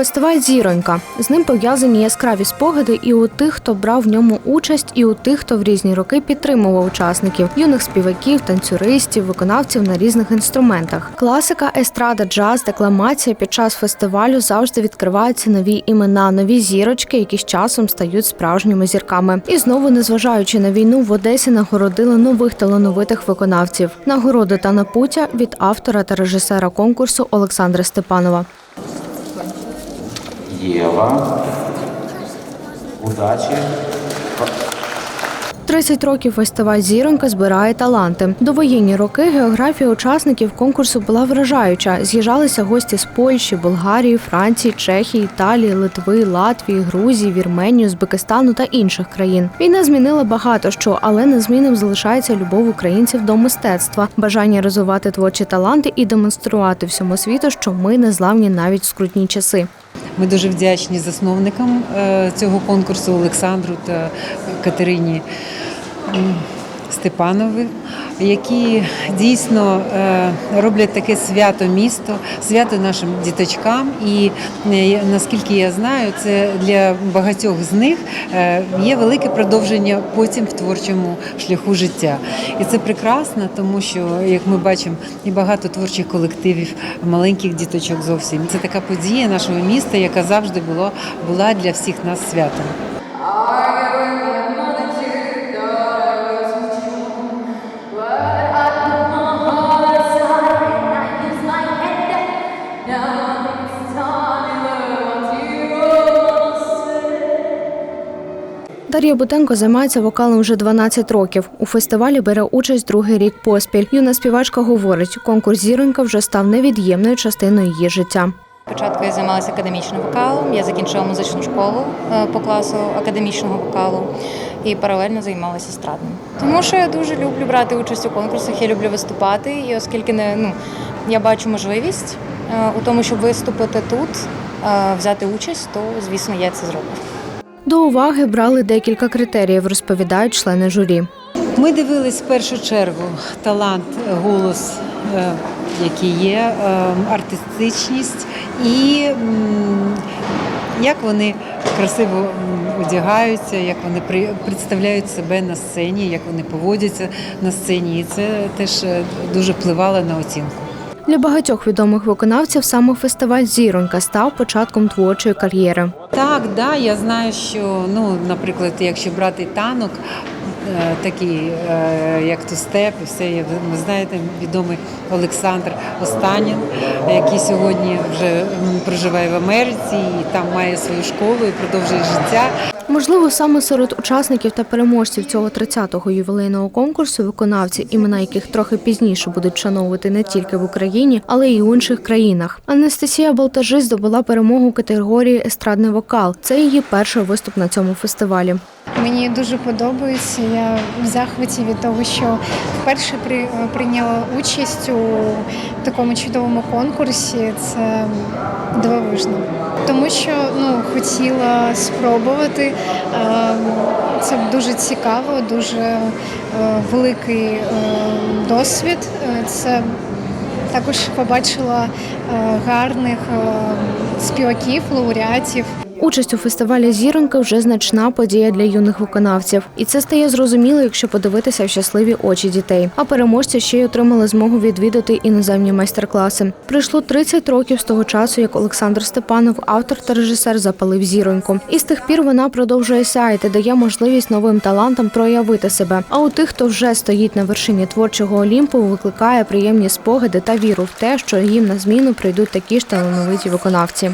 Фестиваль Зіронька. З ним пов'язані яскраві спогади і у тих, хто брав в ньому участь, і у тих, хто в різні роки підтримував учасників юних співаків, танцюристів, виконавців на різних інструментах. Класика, естрада, джаз, декламація під час фестивалю завжди відкриваються нові імена, нові зірочки, які з часом стають справжніми зірками. І знову, незважаючи на війну, в Одесі нагородили нових талановитих виконавців. Нагороди та напуття від автора та режисера конкурсу Олександра Степанова. Єва. Удачі. 30 років фестиваль Зіронька збирає таланти. Довоєнні роки географія учасників конкурсу була вражаюча. З'їжджалися гості з Польщі, Болгарії, Франції, Чехії, Італії, Литви, Латвії, Грузії, Вірменії, Узбекистану та інших країн. Війна змінила багато що, але незмінним залишається любов українців до мистецтва, бажання розвивати творчі таланти і демонструвати всьому світу, що ми не зламні навіть в скрутні часи. Ми дуже вдячні засновникам е, цього конкурсу Олександру та Катерині м, Степанові, які дійсно е, роблять таке свято місто, свято нашим діточкам. І е, наскільки я знаю, це для багатьох з них е, є велике продовження потім в творчому шляху життя. І це прекрасно, тому що, як ми бачимо, і багато творчих колективів, маленьких діточок зовсім. Це така подія нашого міста, яка завжди було, була для всіх нас святом. Дар'я Бутенко займається вокалом вже 12 років. У фестивалі бере участь другий рік поспіль. Юна співачка говорить, конкурс Зіронька вже став невід'ємною частиною її життя. Спочатку я займалася академічним вокалом. Я закінчила музичну школу е, по класу академічного вокалу і паралельно займалася естрадним. Тому що я дуже люблю брати участь у конкурсах, я люблю виступати. І оскільки не ну я бачу можливість е, у тому, щоб виступити тут, е, взяти участь, то звісно я це зроблю. До уваги брали декілька критеріїв, розповідають члени журі. Ми дивились в першу чергу талант, голос, який є, артистичність і як вони красиво одягаються, як вони представляють себе на сцені, як вони поводяться на сцені. І це теж е, дуже впливало на оцінку. Для багатьох відомих виконавців саме фестиваль Зіронька став початком творчої кар'єри. Так, да, я знаю, що ну, наприклад, якщо брати танок, е, такий, е, як Тустеп, і все, є, ви знаєте, відомий Олександр Останін, який сьогодні вже проживає в Америці і там має свою школу і продовжує життя. Можливо, саме серед учасників та переможців цього 30-го ювілейного конкурсу виконавці, імена яких трохи пізніше будуть вшановувати не тільки в Україні, але й у інших країнах. Анастасія Балтажи здобула перемогу категорії естрадний вокал. Це її перший виступ на цьому фестивалі. Мені дуже подобається. Я в захваті від того, що вперше при, прийняла участь у такому чудовому конкурсі. Це дивовижно. Тому що ну, хотіла спробувати. Ем, Це дуже цікаво, дуже е, великий е, досвід. Е, Це також побачила гарних співаків, лауреатів. Участь у фестивалі Зіронька вже значна подія для юних виконавців, і це стає зрозуміло, якщо подивитися в щасливі очі дітей. А переможці ще й отримали змогу відвідати іноземні майстер-класи. Пройшло 30 років з того часу, як Олександр Степанов, автор та режисер, запалив зіроньку. І з тих пір вона продовжує сяяти, дає можливість новим талантам проявити себе. А у тих, хто вже стоїть на вершині творчого олімпу, викликає приємні спогади та віру в те, що їм на зміну прийдуть такі ж талановиті виконавці.